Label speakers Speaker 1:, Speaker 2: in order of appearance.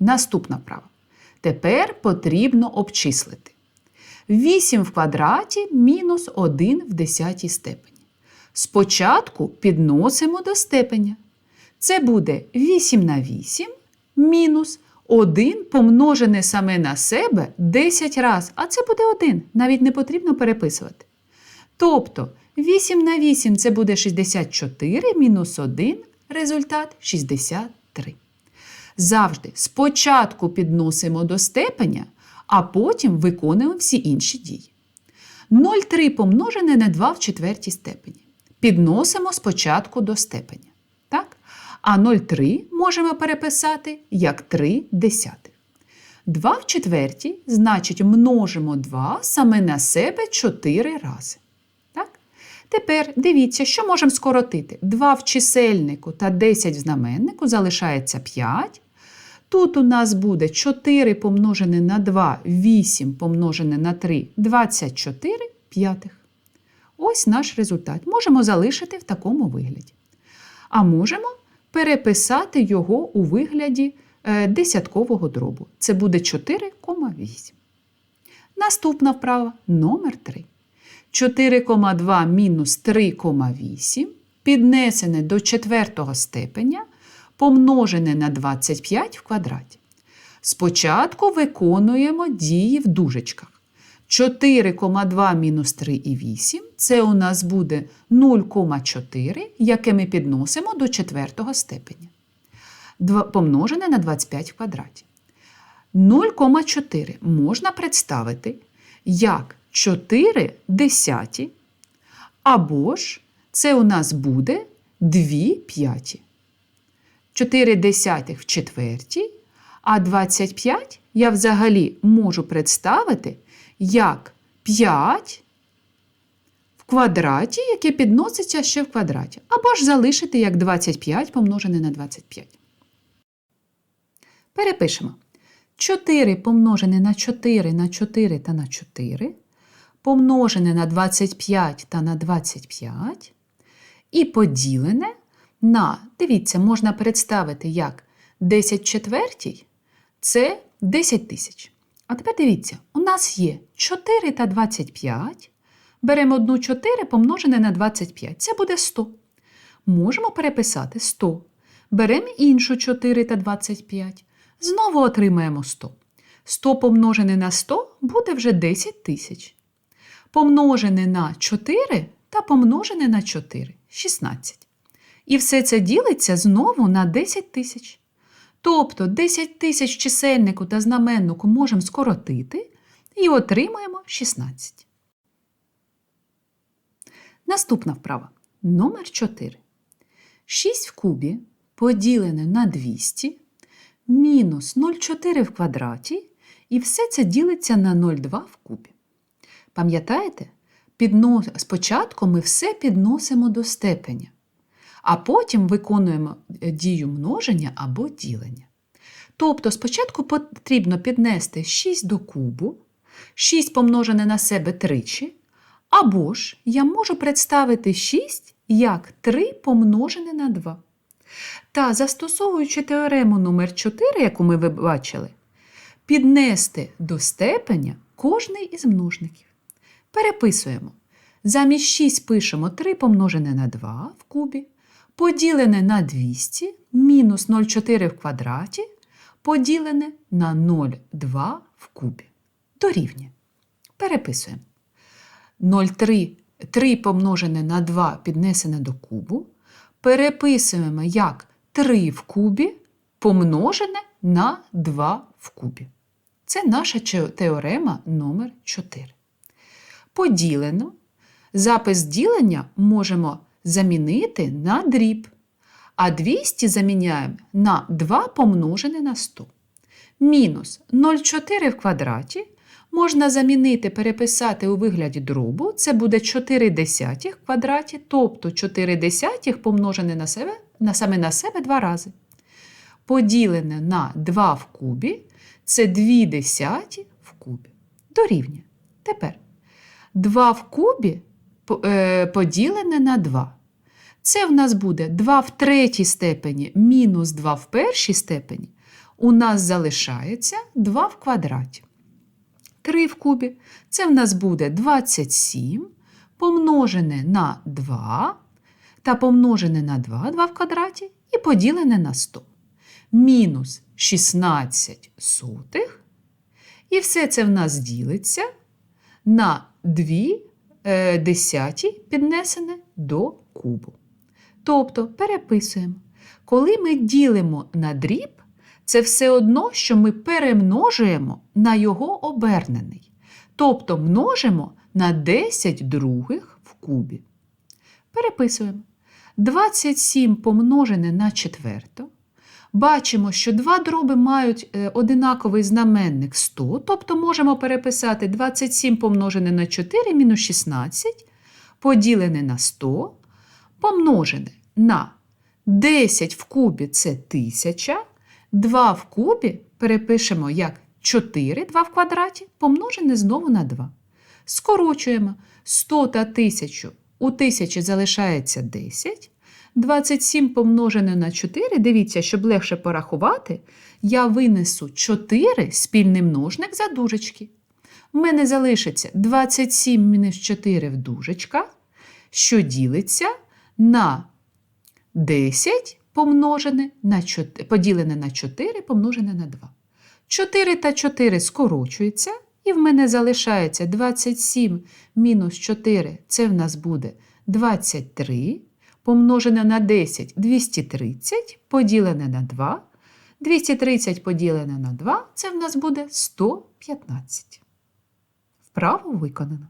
Speaker 1: Наступна вправа. Тепер потрібно обчислити. 8 в квадраті мінус 1 в десятій степені. Спочатку підносимо до степеня. Це буде 8 на 8 мінус 1 помножене саме на себе 10 разів. А це буде 1. Навіть не потрібно переписувати. Тобто 8 на 8 це буде 64 мінус 1, результат 63. Завжди спочатку підносимо до степеня, а потім виконуємо всі інші дії. 0,3 помножене на 2 в четвертій степені. Підносимо спочатку до степеня. Так? А 0,3 можемо переписати як 3 десятих. 2 в четвертій, значить, множимо 2 саме на себе 4 рази. Так? Тепер дивіться, що можемо скоротити. 2 в чисельнику та 10 в знаменнику залишається 5. Тут у нас буде 4 помножене на 2, 8 помножене на 3, 24 п'ятих. Ось наш результат. Можемо залишити в такому вигляді. А можемо переписати його у вигляді е, десяткового дробу. Це буде 4,8. Наступна вправа номер 3. 4,2 мінус 3,8 піднесене до четвертого степеня помножене на 25 в квадраті. Спочатку виконуємо дії в дужечках. 4,2 мінус 3,8 це у нас буде 0,4, яке ми підносимо до четвертого степеня. Помножене на 25 в квадраті. 0,4 можна представити як 4 десяті, або ж це у нас буде 2 п'яті. 4 десятих в четвертій, а 25 я взагалі можу представити як 5 в квадраті, яке підноситься ще в квадраті. Або ж залишити як 25 помножене на 25. Перепишемо. 4 помножене на 4 на 4 та на 4, помножене на 25 та на 25, і поділене на, дивіться, можна представити як 10 четвертій це 10 тисяч. А тепер дивіться, у нас є 4 та 25. Беремо одну 4 помножене на 25. Це буде 100. Можемо переписати 100. Беремо іншу 4 та 25. Знову отримаємо 100. 100 помножене на 100 буде вже 10 тисяч. Помножене на 4 та помножене на 4 16. І все це ділиться знову на 10 тисяч. Тобто 10 тисяч чисельнику та знаменнику можемо скоротити і отримаємо 16. Наступна вправа. Номер 4. 6 в кубі поділене на 200 мінус 0,4 в квадраті, і все це ділиться на 0,2 в кубі. Пам'ятаєте? Спочатку ми все підносимо до степеня, а потім виконуємо е, дію множення або ділення. Тобто спочатку потрібно піднести 6 до кубу, 6 помножене на себе тричі, або ж я можу представити 6 як 3 помножене на 2. Та застосовуючи теорему номер 4, яку ми бачили, піднести до степеня кожний із множників. Переписуємо. Замість 6 пишемо 3 помножене на 2 в кубі, поділене на 200 мінус 0,4 в квадраті, поділене на 0,2 в кубі. Дорівнює. Переписуємо. 0,3 3 помножене на 2 піднесене до кубу. Переписуємо як 3 в кубі помножене на 2 в кубі. Це наша теорема номер 4. Поділено. Запис ділення можемо замінити на дріб, а 200 заміняємо на 2 помножене на 100. Мінус 0,4 в квадраті можна замінити, переписати у вигляді дробу. Це буде 4 десятих в квадраті, тобто 4 десятих помножене на себе, на саме на себе два рази. Поділене на 2 в кубі це 2 десяті в кубі. Дорівнює. Тепер 2 в кубі е, поділене на 2. Це в нас буде 2 в третій степені мінус 2 в першій степені. у нас залишається 2 в квадраті. 3 в кубі це в нас буде 27 помножене на 2 та помножене на 2, 2 в квадраті і поділене на 100. Мінус 16 сотих. І все це в нас ділиться на 2 е, десяті піднесене до кубу. Тобто переписуємо. Коли ми ділимо на дріб, це все одно, що ми перемножуємо на його обернений. Тобто множимо на 10 других в кубі. Переписуємо. 27 помножене на четверту. Бачимо, що два дроби мають е, одинаковий знаменник 100, тобто можемо переписати 27 помножене на 4 мінус 16 поділене на 100, помножене на 10 в кубі це 1000, 2 в кубі перепишемо як 4, 2 в квадраті, помножене знову на 2. Скорочуємо 100 та 1000, у 1000 залишається 10. 27 помножене на 4, дивіться, щоб легше порахувати, я винесу 4 спільний множник за дужечки. У мене залишиться 27 мінус 4 в дужечках, що ділиться на 10 помножене на 4, поділене на 4 помножене на 2. 4 та 4 скорочуються, і в мене залишається 27 мінус 4, це в нас буде 23 помножене на 10 230 поділене на 2. 230 поділене на 2 це в нас буде 115. Вправо виконано.